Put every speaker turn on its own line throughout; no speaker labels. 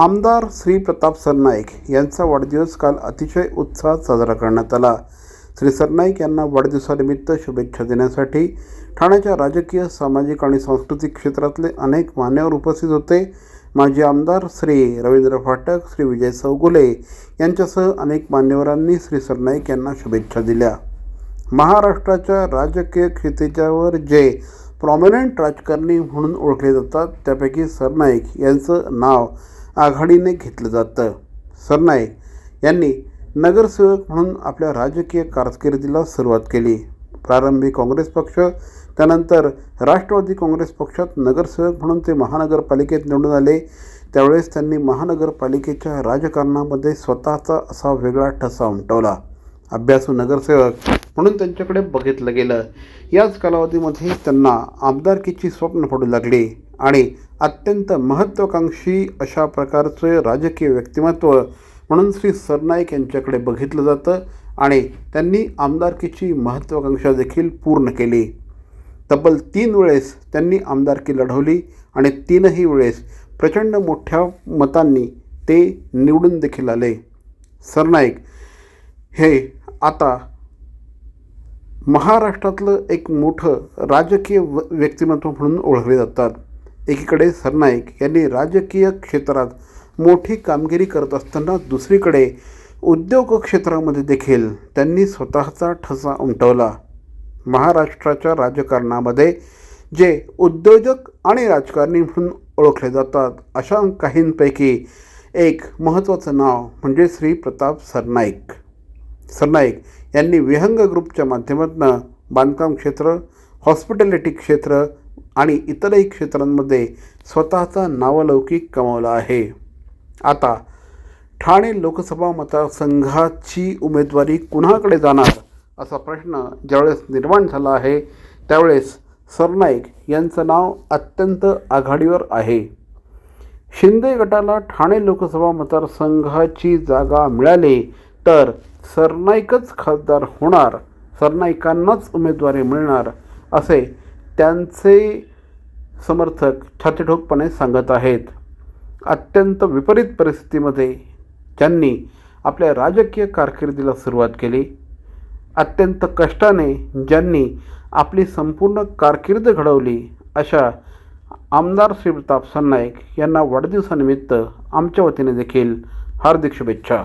आमदार श्री प्रताप सरनाईक यांचा वाढदिवस काल अतिशय उत्साहात साजरा करण्यात आला. श्री सरनाईक यांना वाढदिवसानिमित्त शुभेच्छा देण्यासाठी ठाण्याच्या राजकीय सामाजिक आणि सांस्कृतिक क्षेत्रातले अनेक मान्यवर उपस्थित होते. माजी आमदार श्री रवींद्र फाटक श्री विजय चौगुले यांच्यासह अनेक मान्यवरांनी श्री सरनाईक यांना शुभेच्छा दिल्या. महाराष्ट्राच्या राजकीय क्षितिजावर जे प्रॉमिनंट राजकारणी म्हणून ओळखले जातात त्यापैकी सरनाईक यांचं नाव आघाडीने घेतलं जातं. सरनाईक यांनी नगरसेवक म्हणून आपल्या राजकीय कारकिर्दीला सुरुवात केली. प्रारंभी काँग्रेस पक्ष त्यानंतर राष्ट्रवादी काँग्रेस पक्षात नगरसेवक म्हणून ते महानगरपालिकेत निवडून आले. त्यावेळेस त्यांनी महानगरपालिकेच्या राजकारणामध्ये स्वतःचा असा वेगळा ठसा उमटवला. अभ्यासू नगरसेवक म्हणून त्यांच्याकडे बघितलं गेलं. याच कालावधीमध्ये त्यांना आमदारकीची स्वप्न पडू लागली आणि अत्यंत महत्त्वाकांक्षी अशा प्रकारचे राजकीय व्यक्तिमत्व म्हणून श्री सरनाईक यांच्याकडे बघितलं जातं आणि त्यांनी आमदारकीची महत्त्वाकांक्षा देखील पूर्ण केली. तब्बल तीन वेळेस त्यांनी आमदारकी लढवली आणि तीनही वेळेस प्रचंड मोठ्या मतांनी ते निवडून देखील आले. सरनाईक हे आता महाराष्ट्रातलं एक मोठं राजकीय व व्यक्तिमत्व म्हणून ओळखले जातात. एकीकडे सरनाईक यांनी राजकीय क्षेत्रात मोठी कामगिरी करत असताना दुसरीकडे उद्योग क्षेत्रामध्ये देखील त्यांनी स्वतःचा ठसा उमटवला. महाराष्ट्राच्या राजकारणामध्ये जे उद्योजक आणि राजकारणी म्हणून ओळखले जातात अशा काहींपैकी एक महत्त्वाचं नाव म्हणजे श्री प्रताप सरनाईक. सरनाईक यांनी विहंग ग्रुपच्या माध्यमातून बांधकाम क्षेत्र हॉस्पिटॅलिटी क्षेत्र आणि इतरही क्षेत्रांमध्ये स्वतःचा नावलौकिक कमावला आहे. आता ठाणे लोकसभा मतदारसंघाची उमेदवारी कुणाकडे जाणार असा प्रश्न ज्यावेळेस निर्माण झाला आहे त्यावेळेस सरनाईक यांचं नाव अत्यंत आघाडीवर आहे. शिंदे गटाला ठाणे लोकसभा मतदारसंघाची जागा मिळाली तर सरनाईकच खासदार होणार सरनाईकांनाच उमेदवारी मिळणार असे त्यांचे समर्थक छातीठोकपणे सांगत आहेत. अत्यंत विपरीत परिस्थितीमध्ये ज्यांनी आपल्या राजकीय कारकिर्दीला सुरुवात केली. अत्यंत कष्टाने ज्यांनी आपली संपूर्ण कारकीर्द घडवली अशा आमदार श्री प्रताप सरनाईक यांना वाढदिवसानिमित्त आमच्या वतीने देखील हार्दिक शुभेच्छा.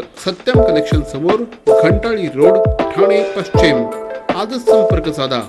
सत्यम कलेक्शन समोर खंटाळी रोड ठाणे पश्चिम. आजच संपर्क साधा.